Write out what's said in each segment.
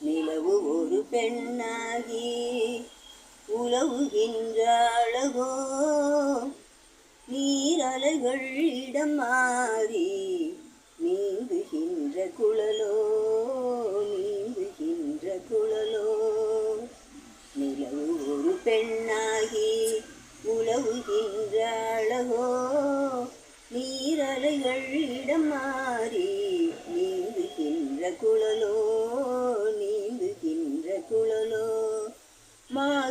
நிலவு ஒரு பெண்ணாகி உலவுகின்ற அழகோ? நீரலைகள் இடம் மாறி நீந்துகின்ற குழலோ? நீந்துகின்ற குழலோ? நிலவு ஒரு பெண்ணாகி உலவுகின்ற அழகோ? நீரலைகள் இடம் மாறி நீந்துகின்ற குழலோ?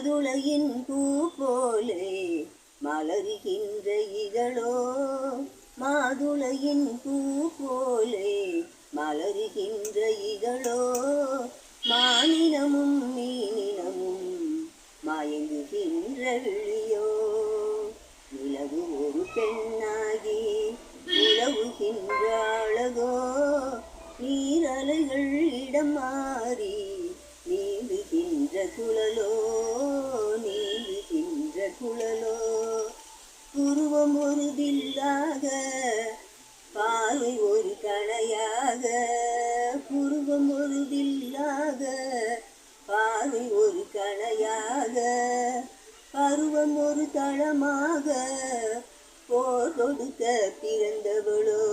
மாதுளையின் பூ போலே மலருகின்ற இதழோ மாதுளையின் பூ போலே மலருகின்ற இதழோ மானினமும் மீனினமும் மயங்குகின்ற விழியோ நிலவு ஒரு பெண்ணாகி உழவுகின்ற அழகோ. நீரலைகள் இடம் மாறி நீந்துகின்ற குழலோ. குழலோ? உருவம் ஒரு வில்லாக பார்வை ஒரு கணையாக. புருவம் ஒரு வில்லாக பார்வை ஒரு கணையாக. பருவம் ஒரு தளமாக போர் கொடுக்க பிறந்தவளோ?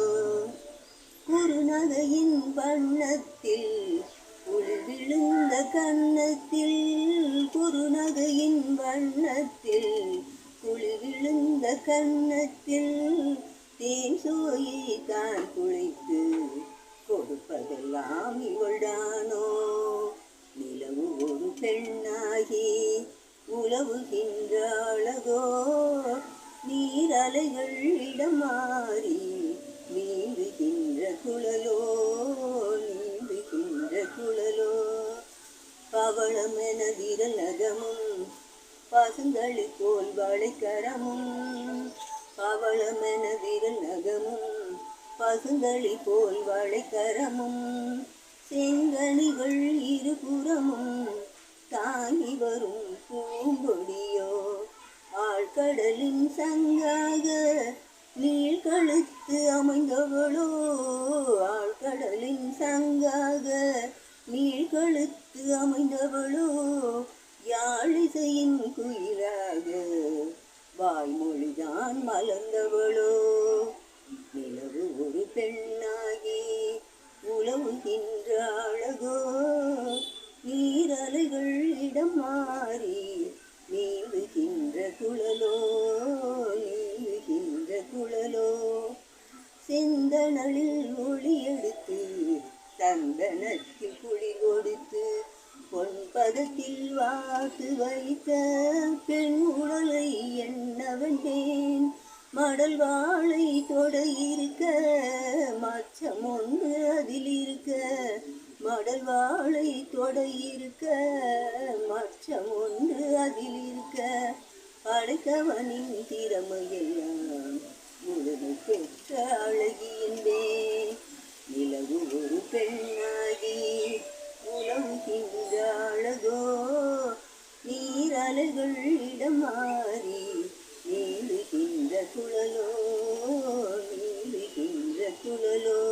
குறுநகையின் வண்ணத்தில் உள் விழுந்த கன்னத்தில் ஒரு நகையின் வண்ணத்தில் துளி விழுந்த கன்னத்தில் தேன் சோயை தான் குழைத்து கொடுப்பதெல்லாம் இவள்தானோ? நிலவு ஒரு பெண்ணாகி உலவுகின்ற அழகோ? நீரலைகள் இடம் மாறி நீந்துகின்ற குழலோ? பவளமென விரல் நகமும் பசுந்தளி போல் வளைக்கரமும். பவளமென விரல் நகமும் பசுந்தளி போல் வளைக்கரமும். செங்கனிகள் இருபுறமும் தாங்கி வரும் பூம்பொடியோ ஆழ்கடலின் சங்காக நீழ்கழுத்து அமைந்தவளோ ஆழ்கடலின் சங்காக நீழ்கழுத்து அமைந்தவளோ யாழிசையின் குயிலாக வாய்மொழிதான் மலர்ந்தவளோ. நிலவு ஒரு பெண்ணாகி உழவுகின்ற அழகோ நீரலைகள் இடம் மாறி நீந்துகின்ற குழலோ நீந்துகின்ற குழலோ. செந்தனலில் ஒளி எடுத்து தந்தனத்தில் குழி கொடுத்து பொன்பதத்தில் வாக்கு வைத்த பெண் உடலை என்னவென்றேன் மடல் வாழை தொடையிருக்க இருக்க மச்சம் ஒன்று அதில் இருக்க. மடல் வாழை தொடையிருக்க இருக்க மச்சம் ஒன்று அதில் இருக்க. படைத்தவனின் திறமையெல்லாம் நீரலைகள் இடம் மாறி நீளுகின்ற குழலோ நீளுகின்ற குழலோ.